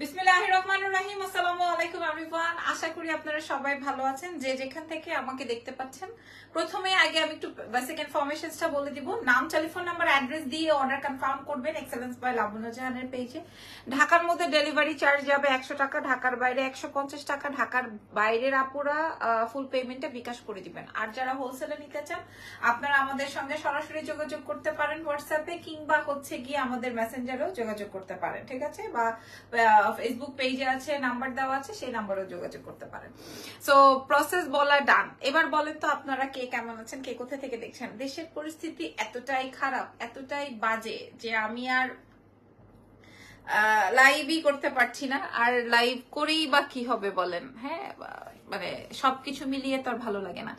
بسم ঢাকার মধ্যে delivery charge যাবে একশো টাকা, ঢাকার বাইরে একশো পঞ্চাশ টাকা, ঢাকার বাইরের আপুরা ফুল পেমেন্টে বিকাশ করে দিবেন। আর যারা হোলসেলে নিতে চান, আপনারা আমাদের সঙ্গে সরাসরি যোগাযোগ করতে পারেন হোয়াটসঅ্যাপে কিংবা হচ্ছে গিয়ে আমাদের মেসেঞ্জারেও যোগাযোগ করতে পারেন, ঠিক আছে? বা ফেসবুক পেজে আছে নাম্বার দেওয়া আছে, সেই নাম্বারেও যোগাযোগ করতে পারেন। সো প্রসেস বলা ডান এবার বলেন তো আপনারা কে কেমন আছেন, কে কোথা থেকে দেখছেন? দেশের পরিস্থিতি এতটাই খারাপ, এতটাই বাজে যে আমি আর লাইভই করতে পারছি না। আর লাইভ করেই বা কি হবে বলেন? হ্যাঁ মানে সবকিছু মিলিয়ে তো আর ভালো লাগে না।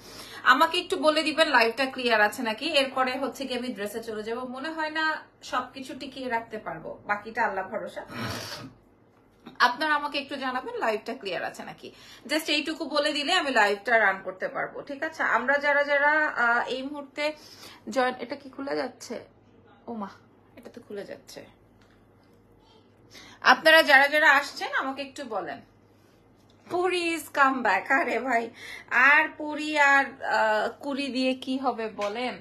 আমাকে একটু বলে দিবেন লাইভটা ক্লিয়ার আছে নাকি? এরপরে হচ্ছে কি আমি ড্রেসে চলে যাব। মনে হয় না সবকিছু টিকিয়ে রাখতে পারব। বাকিটা আল্লাহ ভরসা। আপনারা আমাকে একটু জানাবেন লাইভটা ক্লিয়ার আছে নাকি? জাস্ট এইটুকু বলে দিলে আমি লাইভটা রান করতে পারব, ঠিক আছে? আমরা যারা যারা এই মুহূর্তে জয়েন এটা কি খুলে যাচ্ছে? ওমা, এটা তো খুলে যাচ্ছে। আপনারা যারা যারা আসছেন, আমাকে একটু বলেন। পুরি ইজ কাম ব্যাক আরে ভাই। আর পুরি আর কুড়ি দিয়ে কি হবে বলেন?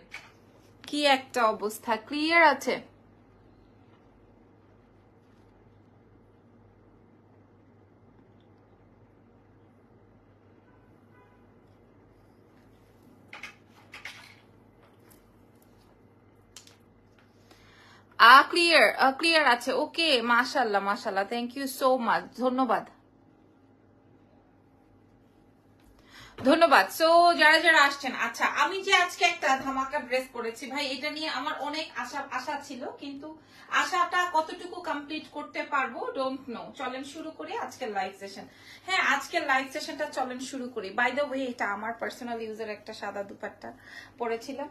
কি একটা অবস্থা ক্লিয়ার আছে? ক্লিয়ার আছে। ওকে মাশাল্লাহ মাশাল্লাহ থ্যাংক ইউ সো মাচ ধন্যবাদ। ধন্যবাদ। সো যারা যারা আসছেন আচ্ছা আমি যে আজকে একটা ধামাকা ড্রেস পরেছি, ভাই, এটা নিয়ে আমার অনেক আশা আশা ছিল, কিন্তু আশাটা কতটুকু কমপ্লিট করতে পারব ডোন্ট নো চলেন শুরু করি আজকের লাইভ সেশন হ্যাঁ আজকের লাইভ সেশনটা চলেন শুরু করি। বাই দ্য ওয়ে এটা আমার পার্সোনাল ইউজের একটা সাদা দুপাট্টা পরেছিলাম।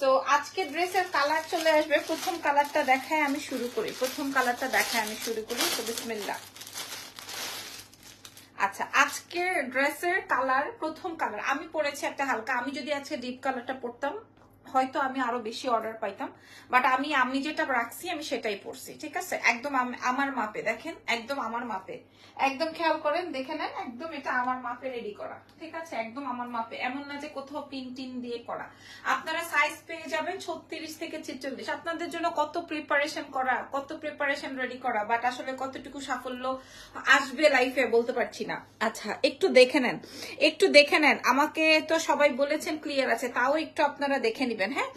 সো আজকে ড্রেসের কালার চলে আসবে। প্রথম কালারটা দেখায় আমি শুরু করি। প্রথম কালারটা দেখায় আমি শুরু করি। তো বিসমিল্লা আচ্ছা আজকের ড্রেসের কালার প্রথম কালার আমি পরেছি একটা হালকা। আমি যদি আজকে ডিপ কালারটা পরতাম হয়তো আমি আরও বেশি অর্ডার পাইতাম বাট আমি আমি যেটা রাখছি, আমি সেটাই পরছি, ঠিক আছে? একদম আমার মাপে, দেখেন, একদম আমার মাপে। একদম খেয়াল করেন, দেখে নেন, একদম এটা আমার মাপে রেডি করা, ঠিক আছে? একদম আমার মাপে, এমন না যে কোথাও পিন টিন দিয়ে করা। আপনারা সাইজ পেয়ে যাবেন ছত্রিশ থেকে ছেচল্লিশ। আপনাদের জন্য কত প্রিপারেশন করা, কত প্রিপারেশন রেডি করা বাট আসলে কতটুকু সাফল্য আসবে লাইফে বলতে পারছি না। আচ্ছা একটু দেখে নেন, একটু দেখে নেন, আমাকে তো সবাই বলেছেন ক্লিয়ার আছে, তাও একটু আপনারা দেখে নিবেন। হ্যাঁ?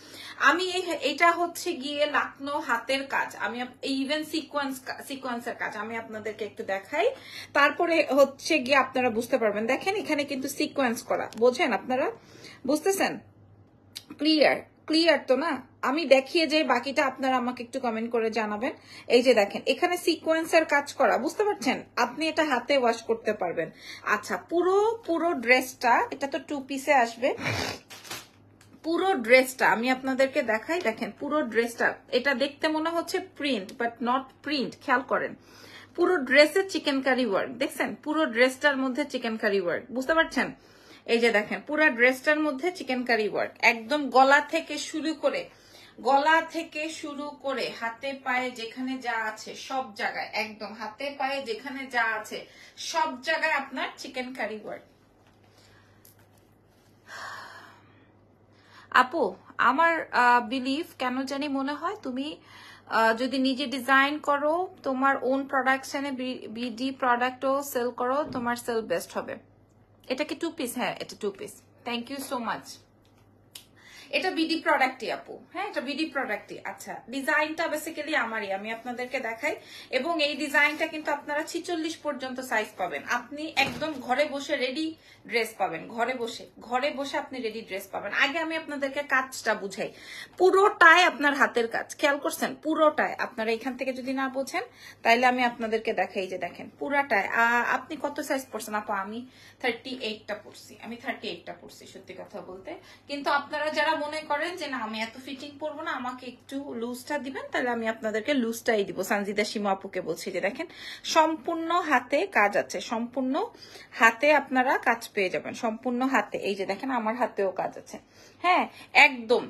আমি এটা হচ্ছে গিয়ে লাকনো হাতের কাজ। আমি ইভেন সিকোয়েন্স সিকোয়েন্সের কাজ আমি আপনাদেরকে একটু দেখাই। তারপরে হচ্ছে গিয়ে আপনারা বুঝতে পারবেন। দেখেন, এখানে কিন্তু সিকোয়েন্স করা। বোঝেন আপনারা? বুঝতেছেন? ক্লিয়ার ক্লিয়ার তো না? আমি দেখিয়ে যে বাকিটা আপনারা আমাকে একটু কমেন্ট করে জানাবেন। এই যে দেখেন, এখানে সিকোয়েন্সের কাজ করা। বুঝতে পারছেন? আপনি এটা হাতে ওয়াশ করতে পারবেন। আচ্ছা পুরো পুরো ড্রেসটা এটা তো টু পিসে আসবে। পুরো ড্রেসটা আমি আপনাদেরকে দেখাই, দেখেন, পুরো ড্রেসটা। এটা দেখতে মনে হচ্ছে প্রিন্ট বাট নট প্রিন্ট খেয়াল করেন। পুরো ড্রেসে চিকেন কারি ওয়ার্ক দেখছেন? পুরো ড্রেসটার মধ্যে চিকেন কারি ওয়ার্ক বুঝতে পারছেন? এই যে দেখেন, পুরো ড্রেসটার মধ্যে চিকেন কারি ওয়ার্ক একদম গলা থেকে শুরু করে, গলা থেকে শুরু করে হাতে পায়ে যেখানে যা আছে, সব জায়গায়, একদম হাতে পায়ে যেখানে যা আছে, সব জায়গায় আপনার চিকেন কারি ওয়ার্ক আপু, আমার বিলিভ কেন জানি মনে হয় তুমি যদি নিজে ডিজাইন করো, তোমার ওন প্রোডাকশনে বিডি প্রোডাক্টও সেল করো, তোমার সেল বেস্ট হবে। এটা কি টু পিস হ্যাঁ এটা two piece thank you so much BD BD প্রোডাক্টই আপু। হ্যাঁ এটা বিডি প্রোডাক্টই আচ্ছা ডিজাইনটা বেসিক্যালি আমারই। আমি আপনাদেরকে দেখাই। এবং এই ডিজাইনটা কিন্তু আপনারা ছিচল্লিশ পর্যন্ত সাইজ পাবেন। আপনি একদম ঘরে বসে রেডি ড্রেস পাবেন। ঘরে বসে ঘরে বসে আপনি রেডি ড্রেস পাবেন। আগে আমি আপনাদেরকে কাজটা বুঝাই। পুরোটাই আপনার হাতের কাজ। খেয়াল করছেন? পুরোটাই। আপনারা এখান থেকে যদি না বোঝেন, তাইলে আমি আপনাদেরকে দেখাই যে দেখেন, পুরাটাই। আপনি কত সাইজ পড়ছেন আপা, আমি থার্টি এইটটা পড়ছি আমি থার্টি এইটটা পড়ছি সত্যি কথা বলতে। কিন্তু আপনারা যারা মনে করেন যে, না, আমি এত ফিটিং পরবো না, আমাকে একটু লুজটা দিবেন, তাহলে আমি আপনাদেরকে লুজটাই দিব। সানজিদা সীমা আপুকে বলছি যে, দেখেন, সম্পূর্ণ হাতে কাজ আছে, সম্পূর্ণ হাতে আপনারা কাজ পেয়ে যাবেন, সম্পূর্ণ হাতে। এই যে, দেখেন, আমার হাতেও কাজ আছে। হ্যাঁ একদম।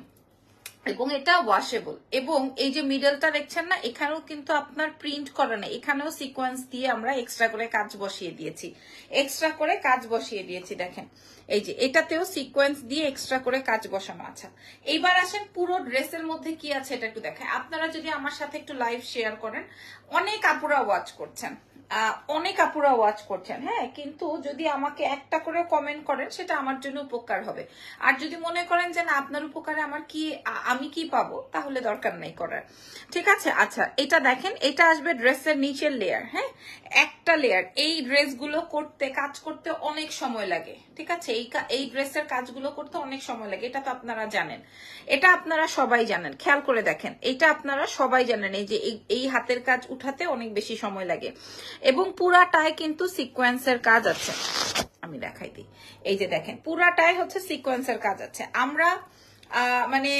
এবং এটা ওয়াশেবল এবং এই যে মিডলটা দেখছেন না, এখানেও কিন্তু আপনার প্রিন্ট করা নেই। এখানেও সিকোয়েন্স দিয়ে আমরা এক্সট্রা করে কাজ বসিয়ে দিয়েছি। এক্সট্রা করে কাজ বসিয়ে দিয়েছি, দেখেন। এই যে, এটাতেও সিকোয়েন্স দিয়ে এক্সট্রা করে কাজ বসানো আছে। এইবার আসেন পুরো ড্রেসের মধ্যে কি আছে এটা একটু দেখায় আপনারা যদি আমার সাথে একটু লাইভ শেয়ার করেন, অনেক আপুরা ওয়াচ করছেন। অনেক আপুরা ওয়াচ করছেন হ্যাঁ? কিন্তু যদি আমাকে একটা করে কমেন্ট করেন, সেটা আমার জন্য উপকার হবে। আর যদি মনে করেন যে না, আপনার উপকারে আমার কি আমি কি পাবো, তাহলে দরকার নেই করার। ঠিক আছে? আচ্ছা এটা দেখেন, এটা আসবে ড্রেসের নিচের লেয়ার হ্যাঁ? একটা লেয়ার এই ড্রেসগুলো করতে, কাজ করতে অনেক সময় লাগে। ঠিক আছে? এই এই ড্রেসের কাজগুলো করতে অনেক সময় লাগে, এটা তো আপনারা জানেন। এটা আপনারা সবাই জানেন, খেয়াল করে দেখেন, এটা আপনারা সবাই জানেন, এই যে এই হাতের কাজ উঠাতে অনেক বেশি সময় লাগে। এবং পুরাটায় কিন্তু সিকোয়েন্সের কাজ আছে। আমি দেখাই দিই। এই যে দেখেন, পুরাটায় হচ্ছে সিকোয়েন্সের কাজ আছে। আমরা মানে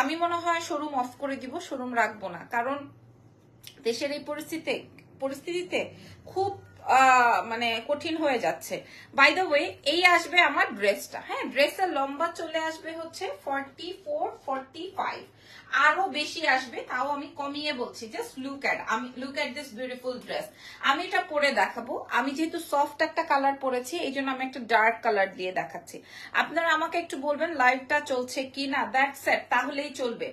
আমি মনে হয় শোরুম অফ করে দিব শোরুম রাখব না। কারণ দেশের এই পরিস্থিতিতে পরিস্থিতিতে খুব মানে কঠিন হয়ে যাচ্ছে। বাই দ্য ওয়ে এই আসবে আমার ড্রেসটা হ্যাঁ ড্রেসের লম্বা চলে আসবে হচ্ছে ফর্টি ফোর ফর্টি ফাইভ আরও বেশি আসবে, তাও আমি কমিয়ে বলছি জাস্ট লুক অ্যাট আমি look at this beautiful dress আমি এটা পরে দেখাবো, আমি যেহেতু সফট একটা কালার পরেছি, এই জন্য আমি একটা ডার্ক কালার দিয়ে দেখাচ্ছি। আপনারা আমাকে একটু বলবেন লাইভটা চলছে কি না দ্যাট সেট তাহলেই চলবে।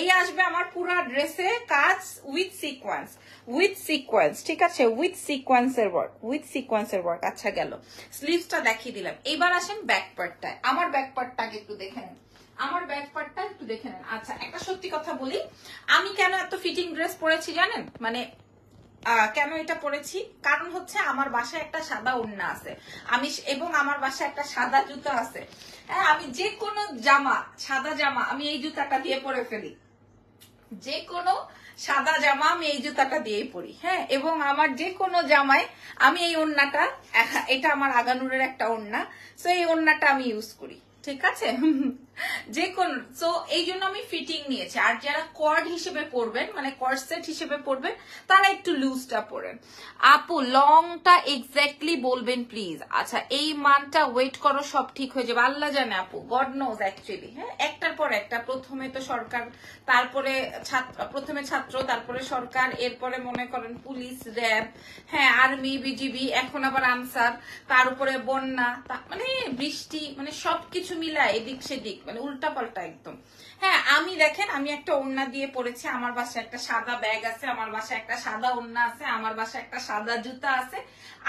এই আসবে আমার পুরো ড্রেসে কাজ উইথ সিকোয়েন্স উইথ সিকোয়েন্স ঠিক আছে? উইথ সিকোয়েন্সের ওয়ার্ক উইথ সিকোয়েন্সের ওয়ার্ক আচ্ছা গেল। স্লিভসটা দেখিয়ে দিলাম। এবার আসেন ব্যাক পার্টটায় আমার ব্যাক পার্টটাকে একটু দেখে আমার ব্যাক পার্টটা একটু দেখে নেন। আচ্ছা একটা সত্যি কথা বলি। আমি কেন এত ফিটিং ড্রেস পরেছি জানেন? মানে কেন এটা পরেছি? কারণ হচ্ছে আমার বাসায় একটা সাদা ওড়না আছে। আমি এবং আমার বাসায় একটা সাদা জুতা আছে। হ্যাঁ আমি যে কোনো জামা, সাদা জামা আমি এই জুতাটা দিয়ে পরে ফেলি। যে কোনো সাদা জামা আমি এই জুতাটা দিয়েই পরি। হ্যাঁ এবং আমার যে কোনো জামায় আমি এই ওড়নাটা এটা আমার আগানুরের একটা ওড়না। সো এই ওড়নাটা আমি ইউজ করি। ঠিক আছে? যে কোন সো এই জন্য আমি ফিটিং নিয়েছি। আর যারা কর্ড হিসেবে পরবেন মানে কর্সেট হিসেবে পরবেন, তারা একটু লুজটা পরেন। আপু লংটা এক্স্যাক্টলি বলবেন প্লিজ আচ্ছা এই মানটা ওয়েট করো, সব ঠিক হয়ে যাবে। আল্লাহ জানে আপু গড নোজ অ্যাকচুয়ালি হ্যাঁ একটার পর একটা। প্রথমে তো সরকার, তারপরে প্রথমে ছাত্র, তারপরে সরকার, এরপরে মনে করেন পুলিশ র্যাব হ্যাঁ আর্মি বিজিবি এখন আবার আনসার, তার উপরে বন্যা মানে বৃষ্টি মানে সবকিছু মিলায়, এদিক সেদিক। মানে উল্টা পাল্টা একদম। হ্যাঁ আমি দেখেন, আমি একটা ওড়না দিয়ে পড়েছি আমার বাসায় একটা সাদা ব্যাগ আছে, আমার বাসায় একটা সাদা ওড়না আছে, আমার বাসায় একটা সাদা জুতা আছে,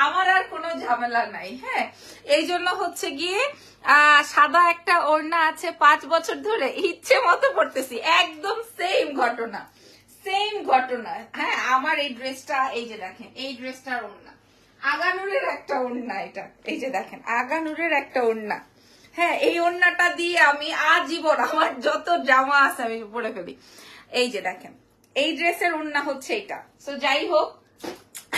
আমার আর কোনো ঝামেলা নাই হ্যাঁ। এই জন্য হচ্ছে গিয়ে সাদা একটা ওড়না আছে, পাঁচ বছর ধরে ইচ্ছে মতো পড়তেছি একদম সেম ঘটনা সেম ঘটনা হ্যাঁ। আমার এই ড্রেসটা এই যে দেখেন, এই ড্রেসটার ওড়না, আগানুরের একটা ওড়না এটা, এই যে দেখেন, আগানুরের একটা ওড়না। হ্যাঁ এই ওড়নাটা দিয়ে আমি আজীবন আমার যত জামা আছে আমি পরে ফেলি। এই যে দেখেন, এই ড্রেসের ওড়না হচ্ছে এটা। তো যাই হোক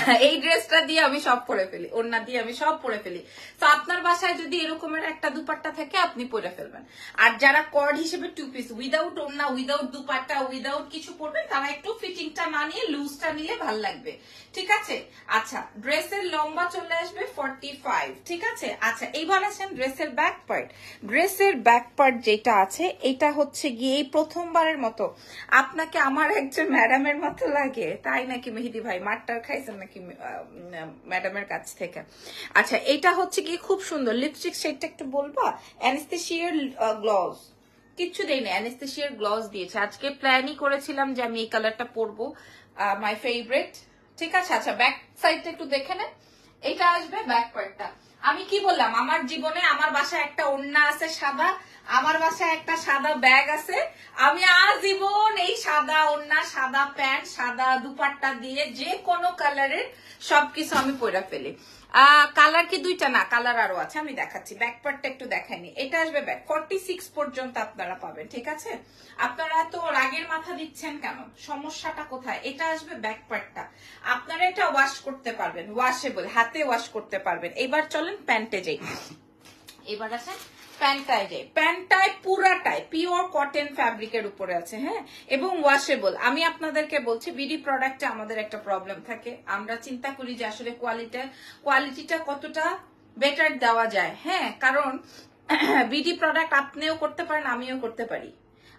এই ড্রেসটা দিয়ে আমি সব পরে ফেলি, ওড়না দিয়ে আমি সব পরে ফেলি। তো আপনার বাসায় যদি এরকমের একটা দুপাট্টা থাকে, আপনি পরে ফেলবেন। আর যারা কর্ড হিসেবে টু পিস উইদাউট ওড়না উইদাউট দুপাট্টা উইদাউট কিছু পরবেন তারা একটু ফিটিংটা না নিয়ে লুজটা নিলে ভালো লাগবে। ঠিক আছে? আচ্ছা ড্রেসের লম্বা চলে আসবে ফর্টি ফাইভ ঠিক আছে? আচ্ছা এইবার আসেন ড্রেসের ব্যাক পার্ট ড্রেসের ব্যাক পার্ট যেটা আছে, এটা হচ্ছে গিয়ে এই প্রথমবারের মতো। আপনাকে আমার একজন ম্যাডামের মতো লাগে। তাই নাকি মেহেদি ভাই? মারটার খাইছেন নাকি? ম্যাডামের কাছ থেকে। আচ্ছা এটা হচ্ছে কি খুব সুন্দর। লিপস্টিক সেটটা একটু বলব? অ্যানেস্থেশিয়ার গ্লস কিচ্ছু দেয়নি অ্যানেস্থেশিয়ার গ্লস দিয়েছে। আজকে প্ল্যানই করেছিলাম যে আমি এই কালারটা পরবো মাই ফেভারিট ঠিক আছে? আচ্ছা ব্যাক সাইডটা একটু দেখে নেন এটা আসবে ব্যাক পার্টটা আমি কি বললাম? আমার জীবনে আমার বাসায় একটা ওন্না আছে সাদা, আমার বাসায় একটা সাদা ব্যাগ আছে। আমি আজীবন এই সাদা ওন্না সাদা প্যান্ট, সাদা দুপাট্টা দিয়ে যে কোনো কালারের সবকিছু আমি পরে ফেলি। কালার কি দুইটা? না কালার আরও আছে, আমি দেখাচ্ছি। ব্যাক পার্টটা একটু দেখাইনি। এটা আসবে ব্যাক ফর্টি সিক্স পর্যন্ত আপনারা পাবেন, ঠিক আছে? আপনারা তো রাগের মাথা দিচ্ছেন কেন? সমস্যাটা কোথায়? এটা আসবে ব্যাক পার্টটা আপনারা এটা ওয়াশ করতে পারবেন। ওয়াশেবল হাতে ওয়াশ করতে পারবেন। এবার চলেন প্যান্টে যাই। এবার আছে প্যান্টায় যাই প্যান্টায় পুরাটাই পিওর কটন ফ্যাব্রিকের উপরে আছে হ্যাঁ? এবং ওয়াশেবল আমি আপনাদেরকে বলছি বিডি প্রোডাক্টে আমাদের একটা প্রবলেম থাকে। আমরা চিন্তা করি যে আসলে কোয়ালিটি কোয়ালিটিটা কতটা বেটার দেওয়া যায় হ্যাঁ? কারণ বিডি প্রোডাক্ট আপনিও করতে পারেন, আমিও করতে পারি।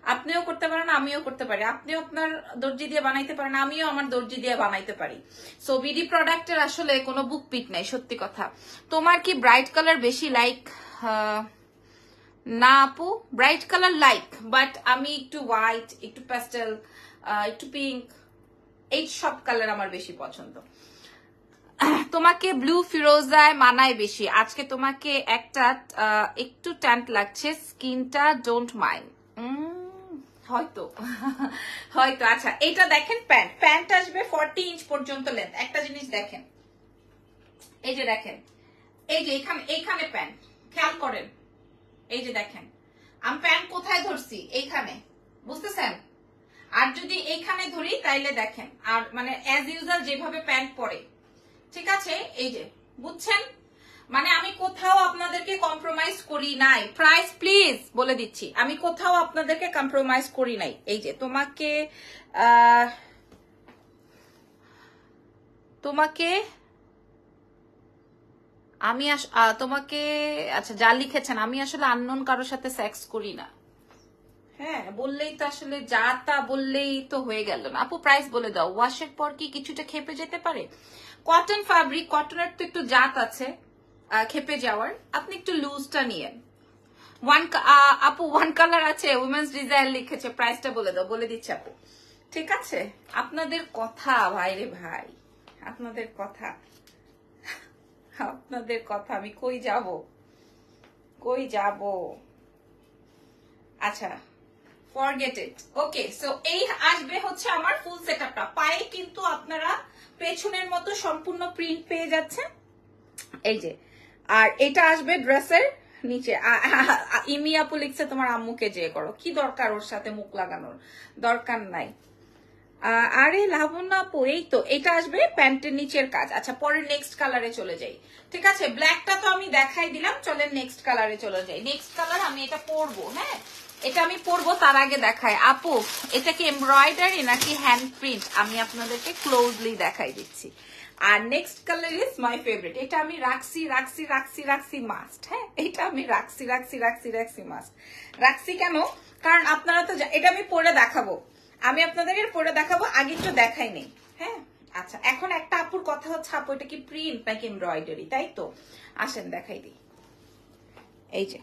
আপনিও করতে পারেন, আমিও করতে পারি। আপনিও আপনার দর্জি দিয়ে বানাইতে পারেন, আমিও আমার দর্জি দিয়ে বানাইতে পারি। সো বিডি প্রোডাক্টের আসলে কোনো বুক পিট নাই, সত্যি কথা। তোমার কি ব্রাইট কালার বেশি লাইক না আপু ব্রাইট কালার লাইক বাট আমি একটু হোয়াইট একটু প্যাস্টেল একটু পিঙ্ক এই সব কালার আমার বেশি পছন্দ। তোমাকে ব্লু ফিরোজায় মানায় বেশি। আজকে তোমাকে একটা একটু ট্যান্ট লাগছে, স্কিনটা ডোন্ট মাইন্ড হয়তো। হয়তো আচ্ছা এটা দেখেন প্যান্ট। প্যান্ট আসবে ফর্টি ইঞ্চ পর্যন্ত লেন্থ একটা জিনিস দেখেন। এই যে দেখেন। এই যে এখানে এইখানে প্যান্ট। খেয়াল করেন। এই যে দেখেন, আমি প্যান্ট কোথায় ধরছি? এইখানে। বুঝতেছেন? আর যদি এইখানে ধরি, তাইলে দেখেন, আর মানে অ্যাজ ইউজাল যেভাবে প্যান্ট পরে। ঠিক আছে? এই যে, বুঝছেন? মানে আমি কোথাও আপনাদেরকে কম্প্রোমাইজ করি নাই। প্রাইস প্লিজ বলে দিচ্ছি। আমি কোথাও আপনাদেরকে কম্প্রোমাইজ করি নাই। এই যে, তোমাকে তোমাকে আমি তোমাকে আচ্ছা যা লিখেছেন, আমি আসলে আননোন কারোর সাথে সেক্স করি না। হ্যাঁ বললেই তো আসলে যা তা বললেই তো হয়ে গেল না। আপু প্রাইস বলে দাও। ওয়াশের পর কি কিছুটা খেপে যেতে পারে? কটন ফ্যাব্রিক কটনের তো একটু জাত আছে খেপে যাওয়ার। আপনি একটু লুজটা নিয়েন। ওয়ান আপু ওয়ান কালার আছে উমেন্স ডিজাইন লিখেছে প্রাইসটা বলে দাও, বলে দিচ্ছে আপু। ঠিক আছে? আপনাদের কথা ভাই রে ভাই, আপনাদের কথা। আপনাদের কথা, আমি কই যাব? কই যাব? আচ্ছা ফরগেট ইট ওকে সো এই আসবে হচ্ছে আমার ফুল সেটআপটা পায়ে কিন্তু আপনারা পেছনের মতো সম্পূর্ণ প্রিন্ট পেয়ে যাচ্ছেন। এই যে, আর এটা আসবে ড্রেসের নিচে। ইমি তোমার আম্মুকে যে করো। কি দরকার ওর সাথে মুখ লাগানোর? দরকার নাই। আরে লাবণ্য আপু, এই তো, এটা আসবে প্যান্টের নিচের কাজ। আচ্ছা পরে নেক্সট কালারে চলে যাই। ঠিক আছে? ব্ল্যাকটা তো আমি দেখাই দিলাম, চলেন নেক্সট কালারে চলে যাই। নেক্সট কালার আমি এটা পরবো হ্যাঁ? এটা আমি পরবো, তার আগে দেখাই। আপু, এটা কি এমব্রয়ডারি নাকি হ্যান্ড প্রিন্ট আমি আপনাদেরকে ক্লোজলি দেখাই দিচ্ছি। আর next colour is my favourite এটা আমি রাখছি রাখছি রাখছি রাখছি মাস্ট হ্যাঁ? এটা আমি রাখছি রাখছি রাখছি রাখছি মাস্ট রাখছি কেন? কারণ আপনারা তো এটা আমি পরে দেখাবো। আমি আপনাদের পরে দেখাবো, আগে একটু দেখাই নেই। হ্যাঁ? আচ্ছা এখন একটা আপুর কথা হচ্ছে, আপু, এটা কি প্রিন্ট নাকি এমব্রয়ডারি তাই তো? আসেন, দেখাই দিই। এই যে।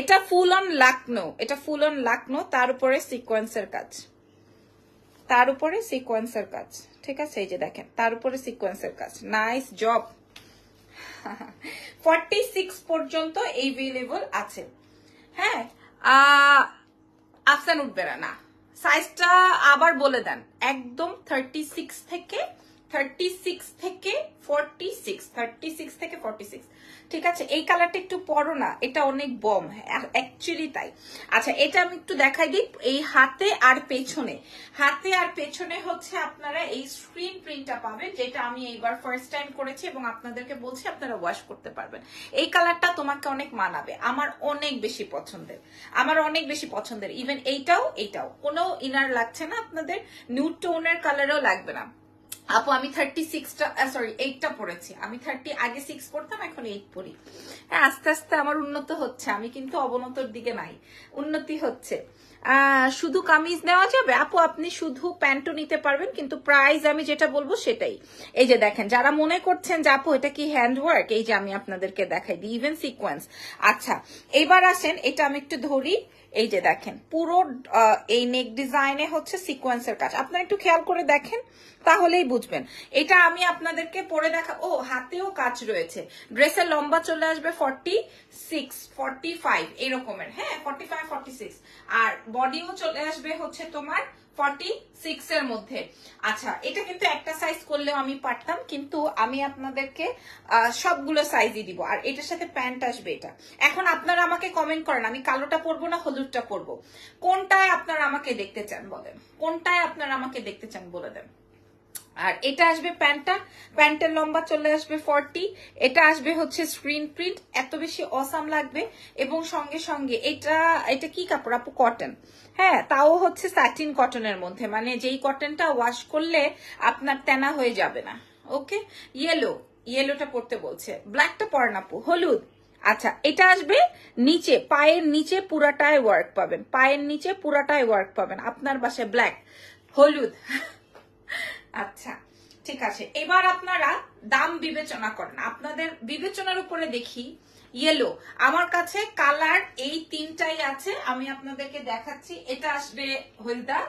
এটা ফুল অন লাকনো এটা ফুল অন লাকনো তার উপরে সিকোয়েন্সের কাজ। তার উপরে সিকোয়েন্সের কাজ, ঠিক আছে? এই যে দেখেন, তার উপরে সিকোয়েন্সের কাজ। নাইস জব ফর্টি সিক্স পর্যন্ত এভেলেবল আছে। হ্যাঁ? আফসান উঠবে না। সাইজটা আবার বলে দেন। একদম থার্টি সিক্স থেকে থার্টি সিক্স থেকে ফর্টি সিক্স থার্টি সিক্স থেকে ফর্টি সিক্স ঠিক আছে, এই কালারটা একটু পরো না, এটা অনেক বম অ্যাকচুয়ালি তাই। আচ্ছা এটা আমি একটু দেখাই দিই, এই হাতে আর পেছনে। হাতে আর পেছনে হচ্ছে আপনারা এই স্ক্রিন প্রিন্টটা পাবেন, যেটা আমি এইবার ফার্স্ট টাইম করেছি এবং আপনাদেরকে বলছি আপনারা ওয়াশ করতে পারবেন। এই কালারটা তোমাকে অনেক মানাবে, আমার অনেক বেশি পছন্দের, আমার অনেক বেশি পছন্দের ইভেন এইটাও এইটাও। কোনো ইনার লাগছে না আপনাদের নিউড টোনের কালারও লাগবে না। আপু, আমি থার্টি সিক্সটা সরি এইটটা পড়েছি। আমি থার্টি আগে সিক্স পড়তাম, এখন এইট পড়ি। হ্যাঁ আস্তে আস্তে আমার উন্নত হচ্ছে। আমি কিন্তু অবনতর দিকে নাই। উন্নতি হচ্ছে। শুধু কামিজ নেওয়া যাবে? আপু, আপনি শুধু প্যান্টও নিতে পারবেন, কিন্তু প্রাইস আমি যেটা বলব সেটাই। এই যে দেখেন, যারা মনে করছেন যে, আপু, এটা কি হ্যান্ডওয়ার্ক এই যে আমি আপনাদেরকে দেখাই দিই ইভেন সিকোয়েন্স আচ্ছা এবার আসেন, এটা আমি একটু ধরি। এই যে দেখেন, পুরো এই নেক ডিজাইনে হচ্ছে সিকোয়েন্সের কাজ। আপনারা একটু খেয়াল করে দেখেন, তাহলেই বুঝবেন। এটা আমি আপনাদেরকে পরে দেখা, ও, হাতেও কাজ রয়েছে। ড্রেসের লম্বা চলে আসবে ফর্টি সিক্স ফর্টি ফাইভ এরকমের হ্যাঁ ফর্টি ফাইভ ফর্টি সিক্স আর বডিও চলে আসবে হচ্ছে তোমার ফর্টি সিক্স এর মধ্যে। আচ্ছা এটা কিন্তু একটা সাইজ করলেও আমি পারতাম, কিন্তু আমি আপনাদেরকে সবগুলো সাইজই দিব। আর এটার সাথে প্যান্ট আসবে এটা। এখন আপনারা আমাকে কমেন্ট করেন, আমি কালোটা পরবো না হলুদটা পরবো? কোনটায় আপনারা আমাকে দেখতে চান বলেন? কোনটায় আপনারা আমাকে দেখতে চান বলে দেন? আর এটা আসবে প্যান্টটা, প্যান্টের লম্বা চলে আসবে ফর্টি, এটা আসবে হচ্ছে স্ক্রিন প্রিন্ট এত বেশি অসাম লাগবে। এবং সঙ্গে সঙ্গে এটা এটা কি কাপড় আপু? কটন হ্যাঁ তাও হচ্ছে স্যাটিন কটনের মধ্যে মানে যেই কটনটা ওয়াশ করলে আপনার তেনা হয়ে যাবে না। ওকে? ইয়েলো ইয়েলোটা পড়তে বলছে। ব্ল্যাকটা পরেন আপু, হলুদ। আচ্ছা এটা আসবে নিচে, পায়ের নিচে পুরাটায় ওয়ার্ক পাবেন। পায়ের নিচে পুরাটায় ওয়ার্ক পাবেন, আপনার বাসায় ব্ল্যাক হলুদ। আচ্ছা ঠিক আছে। এবার আপনারা দাম বিবেচনা করেন। আপনাদের বিবেচনার উপরে দেখি। ইয়েলো আমার কাছে কালার এই তিনটাই আছে। আমি আপনাদেরকে দেখাচ্ছি। এটা আসবে হলদা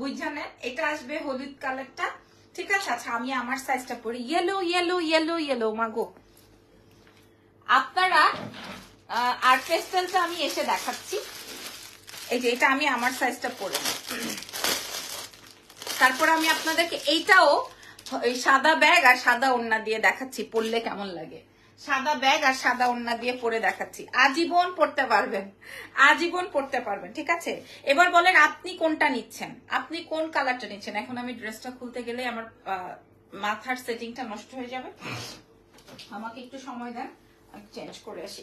বুঝানেন এটা আসবে হলুদ কালারটা ঠিক আছে? আচ্ছা আমি আমার সাইজটা পরি ইয়েলো ইয়েলো ইয়েলো ইয়েলো মাগো আপনারা আর পেস্টেলটা আমি এসে দেখাচ্ছি। এই যে, এটা আমি আমার সাইজটা নিই। তারপর আমি আপনাদেরকে এইটাও সাদা ব্যাগ আর সাদা ওড়না দিয়ে দেখাচ্ছি, পরলে কেমন লাগে। সাদা ব্যাগ আর সাদা ওড়না দিয়ে পরে দেখাচ্ছি। আজীবন পড়তে পারবেন, আজীবন পড়তে পারবেন, ঠিক আছে? এবার বলেন আপনি কোনটা নিচ্ছেন? আপনি কোন কালারটা নিচ্ছেন? এখন আমি ড্রেসটা খুলতে গেলে আমার মাথার সেটিংটা নষ্ট হয়ে যাবে। আমাকে একটু সময় দেন, আমি চেঞ্জ করে আসি।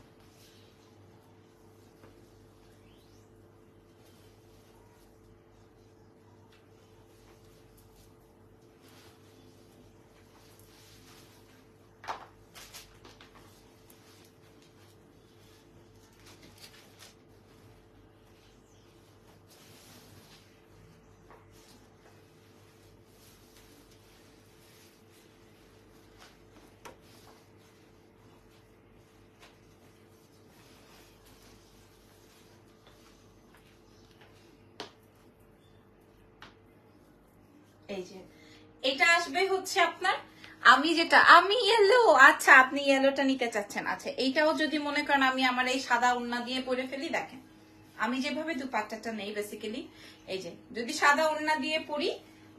এই যে, এটা আসবে হচ্ছে আপনার, আমি যেটা, আমি ইয়েলো আচ্ছা আপনি ইয়েলোটা নিতে চাচ্ছেন আচ্ছা এইটাও যদি মনে করেন আমি আমার এই সাদা উন্না দিয়ে পরে ফেলি, দেখেন, আমি যেভাবে দুপাট্টাটা নেই বেসিক্যালি এই যে, যদি সাদা ওড়না দিয়ে পরি,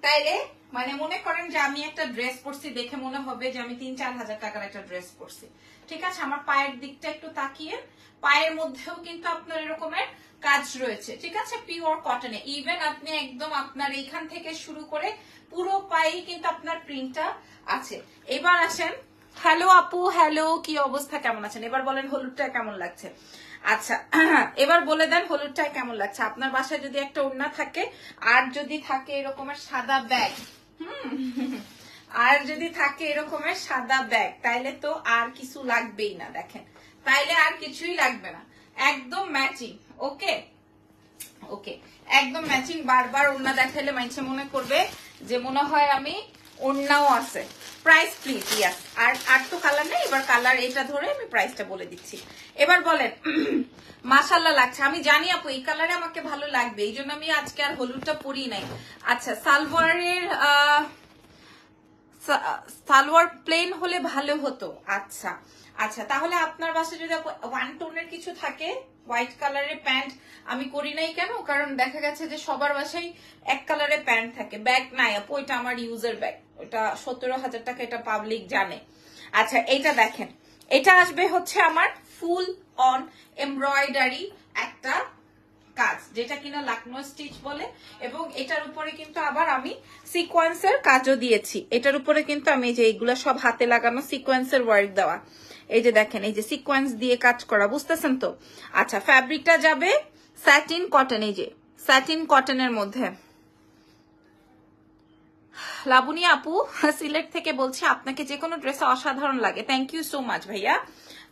তাইলে মানে মনে করেন যে আমি একটা ড্রেস পরছি, দেখে মনে হবে যে আমি তিন, চার হাজার টাকার একটা ড্রেস পরছি। ঠিক আছে? আমার পায়ের দিকটা একটু তাকিয়ে, পায়ের মধ্যেও কিন্তু আপনার এরকমের কাজ রয়েছে। ঠিক আছে? পিওর কটনে ইভেন আপনি একদম আপনার এইখান থেকে শুরু করে পুরো পায়েই কিন্তু আপনার প্রিন্টটা আছে। এবার আসেন। হ্যালো আপু হ্যালো কি অবস্থা? কেমন আছেন? এবার বলেন হলুদটা কেমন লাগছে? আচ্ছা এবার বলে দেন হলুদটা কেমন লাগছে? আপনার বাসায় যদি একটা ওড়না থাকে, আর যদি থাকে এরকমের সাদা ব্যাগ আর যদি থাকে এরকমের সাদা ব্যাগ, তাইলে তো আর কিছু লাগবেই না, দেখেন। তাইলে আর কিছুই লাগবে না। একদম ম্যাচিং ওকে? ওকে। একদম ম্যাচিং বারবার ওড়না দেখাইলে মাইছে মনে করবে যে মনে হয় আমি ওড়নাও আছে। প্রাইস প্লিজ ইয়াস আর আর তো কালার নেই, এবার কালার এটা ধরে আমি প্রাইসটা বলে দিচ্ছি। এবার বলেন মাসাল্লাহ লাগছে। আমি জানি আপু, এই কালারে আমাকে ভালো লাগবে, এই জন্য আমি আজকে আর হলুদটা পরি নাই। আচ্ছা সালোয়ারের সালোয়ার প্লেন হলে ভালো হতো। আচ্ছা আচ্ছা তাহলে আপনার বাসায় যদি ওয়ান টোনের কিছু থাকে হোয়াইট কালারের প্যান্ট আমি করি নাই কেন? কারণ দেখা গেছে যে সবার বাসায় এক কালারের প্যান্ট থাকে। ব্যাগ নাই আপু এটা আমার ইউজার ব্যাগ ওটা সতেরো হাজার টাকা এটা পাবলিক জানে। আচ্ছা এইটা দেখেন। এটা আসবে হচ্ছে আমার ফুল অন এমব্রয়ডারি একটা কাজ, যেটা কিনা লাকনো স্টিচ বলে, এবং এটার উপরে কিন্তু আবার আমি সিকোয়েন্সের কাজও দিয়েছি। এটার উপরে কিন্তু আমি যে এইগুলা সব হাতে লাগানো সিকোয়েন্সের ওয়ার্ক দেওয়া। এই যে দেখেন, এই যে সিকোয়েন্স দিয়ে কাজ করা, বুঝতেছেন তো? আচ্ছা ফ্যাব্রিকটা যাবে স্যাটিন কটন এই যে স্যাটিন কটনের মধ্যে। লাবণী আপু, সিলেট থেকে বলছি, আপনাকে যে কোনো ড্রেসে অসাধারণ লাগে। থ্যাংক ইউ সো মাচ ভাইয়া।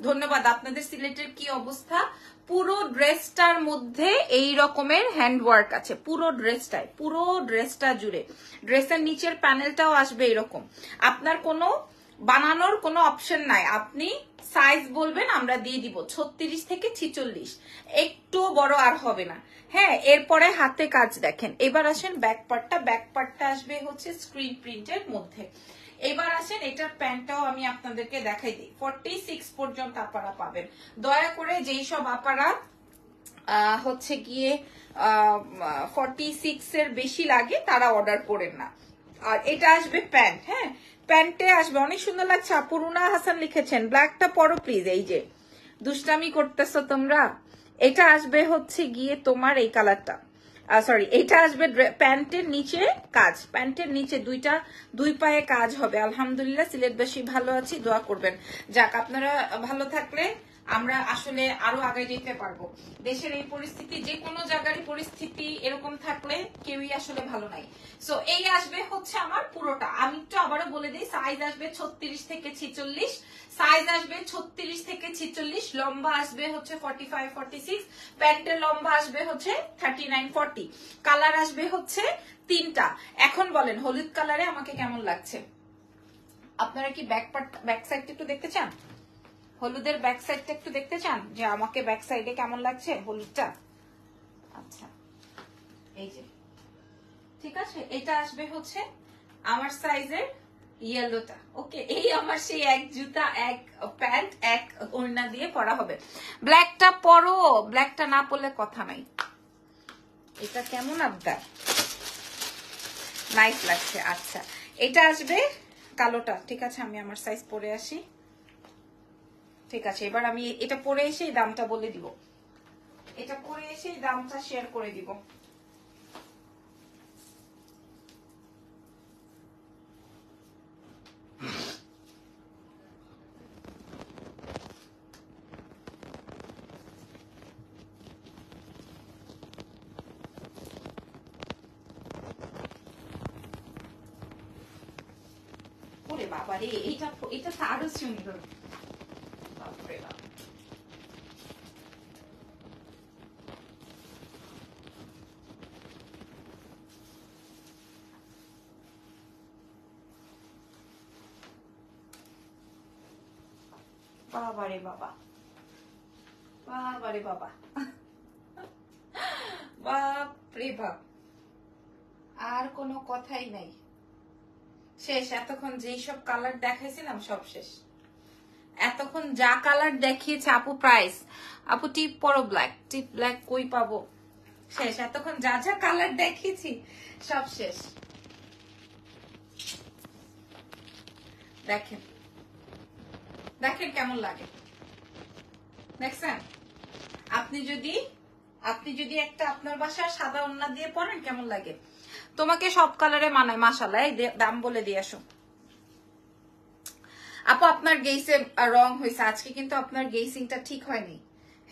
ধন্যবাদ। আপনাদের সিলেটের কি অবস্থা? পুরো ড্রেসটার মধ্যে এই রকমের হ্যান্ডওয়ার্ক আছে। পুরো ড্রেসটায় পুরো ড্রেসটা জুড়ে। ড্রেসের নিচের প্যানেলটাও আসবে এরকম। আপনার কোনো বানানোর কোনো অপশন নাই। আপনি সাইজ বলবেন, আমরা দিয়ে দিব। ছত্রিশ থেকে ছিচল্লিশ। একটু বড় আর হবে না। হ্যাঁ এরপরে হাতে কাজ দেখেন। এবার আসেন ব্যাক পার্টটা ব্যাক পার্টটা আসবে হচ্ছে স্ক্রিন প্রিন্টের মধ্যে। এবার আসেন এটার প্যান্টটাও আমি আপনাদেরকে দেখাই দিই। ফর্টি সিক্স পর্যন্ত আপনারা পাবেন। দয়া করে যেই সব আপারা হচ্ছে গিয়ে ফর্টি সিক্স এর বেশি লাগে, তারা অর্ডার করেন না। আর এটা আসবে প্যান্ট হ্যাঁ? প্যান্টে আসবে। অনেক সুন্দর লাগছে। আপুরুনা হাসান লিখেছেন ব্ল্যাকটা পরো প্লিজ এই যে। দুষ্টামি করতেছ তোমরা। এটা আসবে হচ্ছে গিয়ে তোমার এই কালারটা। সরি এটা আসবে প্যান্টের নিচে কাজ। প্যান্টের নিচে দুইটা, দুই পায়ে কাজ হবে। আলহামদুলিল্লাহ সিলেট বেশি ভালো আছি, দোয়া করবেন। যাক, আপনারা ভালো থাকলে আমরা আসলে আরও আগে যেতে পারব। দেশের এই পরিস্থিতি যে কোনো জায়গারই পরিস্থিতি এরকম থাকলে কেউই আসলে ভালো নাই। সো এই আসবে হচ্ছে আমার পুরোটা। আমি একটু আবারও বলে দিই সাইজ আসবে ছত্রিশ থেকে ছিচল্লিশ সাইজ আসবে ছত্রিশ থেকে ছিচল্লিশ, লম্বা আসবে হচ্ছে ফর্টি ফাইভ ফর্টি সিক্স প্যান্টের লম্বা আসবে হচ্ছে থার্টি নাইন ফর্টি কালার আসবে হচ্ছে তিনটা। এখন বলেন, হলুদ কালারে আমাকে কেমন লাগছে? আপনারা কি ব্যাক পার্ট ব্যাক সাইডটা একটু দেখতে চান? হলুদের ব্যাক সাইডটা একটু দেখতে চান? যে আমাকে ব্যাক সাইডে কেমন লাগছে? হলুদটা? আচ্ছা। এই যে। ঠিক আছে? এটা আসবে হচ্ছে আমার সাইজের ইয়েলোটা ওকে এই আমার সেই এক জুতা, এক প্যান্ট, এক ওড়না দিয়ে পরা হবে। ব্ল্যাকটা পরো। ব্ল্যাকটা না পরলে কথা নাই। এটা কেমন আবদার? নাইস লাগছে। আচ্ছা। এটা আসবে কালোটা। ঠিক আছে, আমি আমার সাইজ পরে আসি। ঠিক আছে, এবার আমি এটা পরে এসে এই দামটা বলে দিব। এটা পরে এসে এই দামটা শেয়ার করে দিব। ওরে বাবা রে এইটা এটা তো আরও সুন্দর বাপরে বাপ বাবা। বাবা। বাবা বাপ। আর কোনো কথাই নাই। শেষ, এতক্ষণ যেই সব কালার দেখাইছিলাম, সব শেষ। এতক্ষণ যা কালার দেখিয়েছে, আপু প্রাইস আপু টিপ পরো ব্ল্যাক টিপ ব্ল্যাক কই পাবো? শেষ, এতক্ষণ যা যা কালার দেখিয়েছি, সব শেষ। দেখেন দেখেন কেমন লাগে। দেখছেন? আপনি যদি আপনি যদি একটা আপনার বাসায় সাদা ওন্না দিয়ে পরেন, কেমন লাগে? তোমাকে সব কালারে মানায় মাসাল্লাহ এই দাম বলে দিয়ে আসো। আপু, আপনার গেইসে রং হয়েছে আজকে কিন্তু আপনার গেইসিংটা ঠিক হয়নি।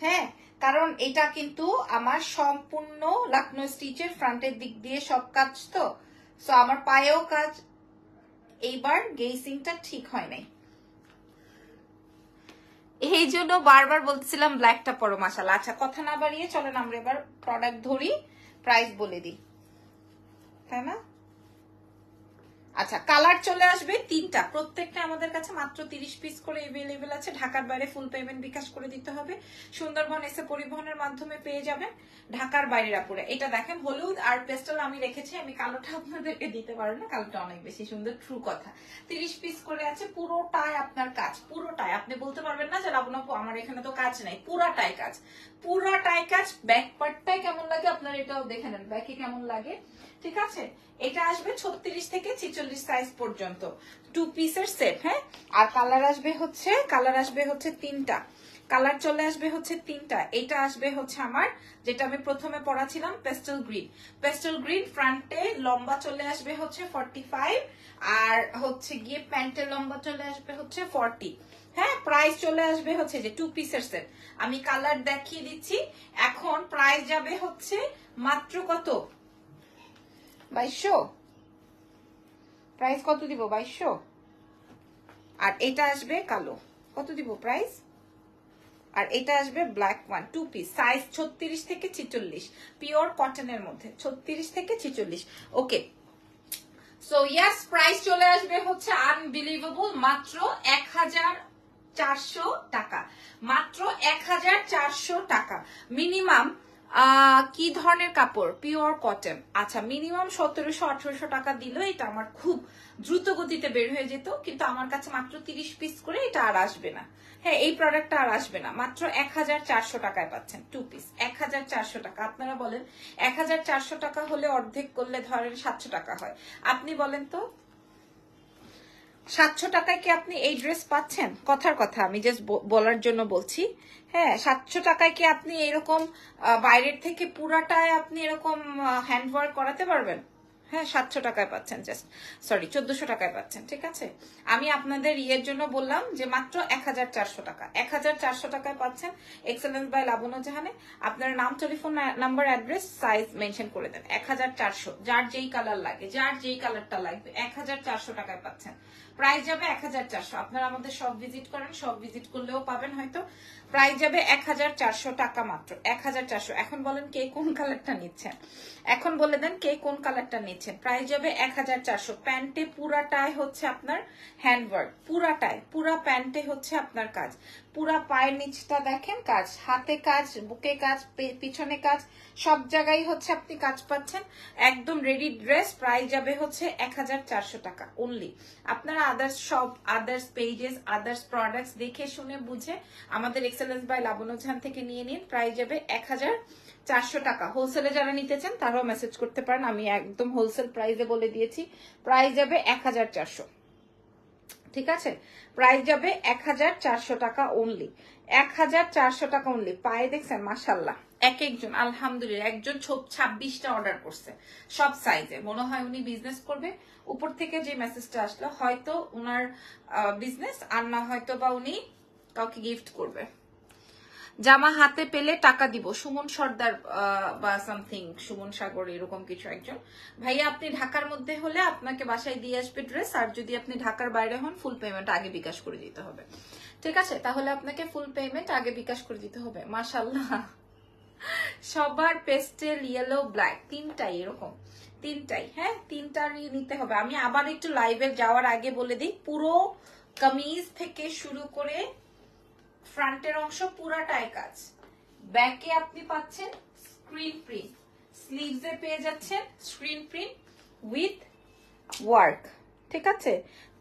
হ্যাঁ কারণ এটা কিন্তু আমার সম্পূর্ণ লাকনো স্টিচের ফ্রন্টের দিক দিয়ে সব কাজ তো। সো আমার পায়েও কাজ। এইবার গেইসিংটা ঠিক হয় নাই। এই জন্য বারবার বলতেছিলাম ব্ল্যাকটা পরো মাসালা আচ্ছা কথা না বাড়িয়ে চলেন, আমরা এবার প্রোডাক্ট ধরি প্রাইস বলে দিই। তাই না? আচ্ছা কালার চলে আসবে তিনটা। প্রত্যেকটা আমাদের কাছে মাত্র তিরিশ পিস করে এভেলেবেল আছে। ঢাকার বাইরে ফুল পেমেন্ট বিকাশ করে দিতে হবে। সুন্দরবন এসে পরিবহনের মাধ্যমে পেয়ে যাবেন ঢাকার বাইরের আপুরে। এটা দেখেন, হলুদ আর পেস্টাল আমি রেখেছি। আমি কালোটা আপনাদেরকে দিতে পারব না। কালোটা অনেক বেশি সুন্দর ট্রু কথা। তিরিশ পিস করে আছে পুরোটাই আপনার কাজ, পুরোটাই। আপনি বলতে পারবেন না যে আপু, আমার এখানে তো কাজ নাই। পুরাটাই কাজ। পুরাটাই কাজ। ব্যাক পার্টটাই কেমন লাগে? আপনার এটাও দেখে নেন। ব্যাকে কেমন লাগে? ঠিক আছে? এটা আসবে ছত্রিশ থেকে ছিচল্লিশ সাইজ পর্যন্ত। টু পিসের সেট হ্যাঁ? আর কালার আসবে হচ্ছে কালার আসবে হচ্ছে তিনটা। কালার চলে আসবে হচ্ছে তিনটা। এটা আসবে হচ্ছে আমার, যেটা আমি প্রথমে পড়াছিলাম পেস্টেল গ্রিন পেস্টেল গ্রিন ফ্রন্টে লম্বা চলে আসবে হচ্ছে ফর্টি ফাইভ আর হচ্ছে গিয়ে প্যান্টের লম্বা চলে আসবে হচ্ছে ফর্টি হ্যাঁ প্রাইস চলে আসবে হচ্ছে যে টু পিসের সেট আমি কালার দেখিয়ে দিচ্ছি। এখন প্রাইস যাবে হচ্ছে মাত্র কত? বাইশশো। প্রাইস কত দিব? বাইশশো? আর এটা আসবে কালো। কত দিব প্রাইস আর এটা আসবে black one two piece size ছত্রিশ থেকে ছিচল্লিশ পিওর কটনের মধ্যে, ছত্রিশ থেকে ছিচল্লিশ। ওকে সো ইয়াস প্রাইস চলে আসবে হচ্ছে আনবিলিভেবল মাত্র এক হাজার চারশো টাকা। মাত্র এক হাজার চারশো টাকা। মিনিমাম কি ধরনের কাপড়? পিওর কটন আচ্ছা মিনিমাম সতেরোশো, আঠারোশো টাকা দিলেও এটা আমার খুব দ্রুত গতিতে বের হয়ে যেত, কিন্তু আমার কাছে মাত্র তিরিশ পিস করে এটা আর আসবে না। হ্যাঁ এই প্রোডাক্টটা আর আসবে না। মাত্র এক হাজার চারশো টাকায় পাচ্ছেন টু পিস এক হাজার চারশো টাকা। আপনারা বলেন এক হাজার চারশো টাকা হলে অর্ধেক করলে ধরেন সাতশো টাকা হয়। আপনি বলেন তো, সাতশো টাকায় কি আপনি এই ড্রেস পাচ্ছেন? কথার কথা, আমি জাস্ট বলার জন্য বলছি। হ্যাঁ সাতশো টাকায় কি আপনি এরকম বাইরের থেকে পুরাটায় আপনি এরকম হ্যান্ড ওয়ার্ক করাতে পারবেন? হ্যাঁ সাতশো টাকায় পাচ্ছেন জাস্ট সরি চোদ্দশো টাকায় পাচ্ছেন, ঠিক আছে? আমি আপনাদের ইয়ের জন্য বললাম যে মাত্র এক হাজার চারশো টাকা। এক হাজার চারশো টাকায় পাচ্ছেন এক্সেলেন্স বাই লাবণ্য জাহানে আপনার নাম telephone number address size mention করে দেন। এক হাজার চারশো, যার যেই কালার লাগে, যার যেই কালারটা লাগবে এক হাজার চারশো টাকায় পাচ্ছেন। প্রাইস যাবে এক হাজার চারশো। আপনারা আমাদের সব ভিজিট করেন সব ভিজিট করলেও পাবেন হয়তো। প্রাইস যাবে এক হাজার চারশো টাকা মাত্র এক হাজার চারশো। এখন বলেন কে কোন কালারটা নিচ্ছেন? এখন বলে দেন কে কোন কালারটা নিচ্ছেন। প্রাইস যাবে এক হাজার চারশো। প্যান্টে পুরাটাই হচ্ছে আপনার হ্যান্ডওয়ার্ক। পুরাটায় পুরা প্যান্টে হচ্ছে আপনার কাজ। পুরা পায়ের নিচটা দেখেন কাজ। হাতে কাজ, বুকে কাজ পিছনে কাজ, সব জায়গায় হচ্ছে আপনি কাজ পাচ্ছেন। একদম রেডি ড্রেস প্রাইস যাবে হচ্ছে এক হাজার চারশো টাকা অনলি আপনারা আদার্স সব আদার্স পেজেস আদার্স প্রোডাক্টস দেখে শুনে বুঝে আমাদের এক্সেলেন্স বাই লাবণ্য ঝান থেকে নিয়ে নিন। প্রাইস যাবে এক হাজার চারশো টাকা। হোলসেলে যারা নিতে চান, তারাও মেসেজ করতে পারেন। আমি একদম হোলসেল প্রাইসে বলে দিয়েছি। প্রাইস যাবে এক হাজার চারশো। ঠিক আছে? প্রাইস যাবে এক হাজার চারশো টাকা অনলি এক হাজার চারশো টাকা অনলি পায়ে দেখছেন মাসাল্লাহ এক একজন, আলহামদুলিল্লাহ, একজন ছাব্বিশটা অর্ডার করছে। সব সাইজে মনে হয় উনি বিজনেস করবে। উপর থেকে যে মেসেজটা আসলো, হয়তো উনার বিজনেস আর না হয়তো বা উনি কাউকে গিফট করবে। জামা হাতে পেলে টাকা দিব। সুমন সর্দার বা সামথিং সুমন সাগর এরকম কিছু একজন। ভাইয়া, আপনি ঢাকার মধ্যে হলে আপনাকে বাসায় দিয়ে আসবে ড্রেস আর যদি আপনি ঢাকার বাইরে হন ফুল পেমেন্ট আগে বিকাশ করে দিতে হবে। ঠিক আছে? তাহলে আপনাকে ফুল পেমেন্ট আগে বিকাশ করে দিতে হবে। মাশাল্লাহ সবার পেস্টেল ইয়েলো ব্ল্যাক তিনটাই এরকম। তিনটাই হ্যাঁ? তিনটারই নিতে হবে। আমি আবার একটু লাইভে যাওয়ার আগে বলে দিই, পুরো কামিজ থেকে শুরু করে ফ্রন্টের অংশ পুরাটাই কাজ। ব্যাকে আপনি পাচ্ছেন স্ক্রিন প্রিন্ট স্লিভসে পেয়ে যাচ্ছেন স্ক্রিন প্রিন্ট উইথ ওয়ার্ক ঠিক আছে?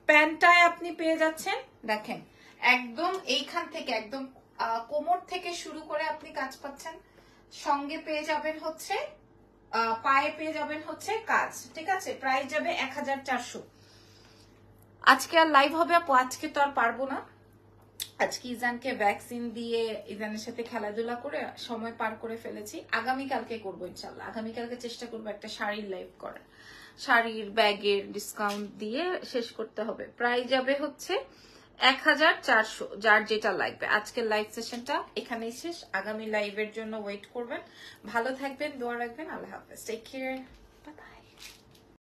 প্যান্টায় আপনি পেয়ে যাচ্ছেন, দেখেন, একদম এইখান থেকে, একদম কোমর থেকে শুরু করে আপনি কাজ পাচ্ছেন। সঙ্গে পেয়ে যাবেন হচ্ছে পায়ে পেয়ে যাবেন হচ্ছে কাজ। ঠিক আছে? প্রাইস যাবে এক হাজার চারশো। আজকে আর লাইভ হবে আপু? আজকে তো আর পারব না। আজকে ইজানকে ভ্যাকসিন দিয়ে ইজানের সাথে খেলাধুলা করে সময় পার করে ফেলেছি। আগামীকালকে করব ইনশাল্লাহ আগামীকালকে চেষ্টা করব একটা শাড়ির লাইভ করার। শাড়ির ব্যাগের ডিসকাউন্ট দিয়ে শেষ করতে হবে। প্রায় যাবে হচ্ছে এক হাজার চারশো, যার যেটা লাগবে। আজকের লাইভ সেশনটা এখানেই শেষ। আগামী লাইভের জন্য ওয়েট করবেন। ভালো থাকবেন, দোয়া রাখবেন। আল্লাহ হাফেজ। Take care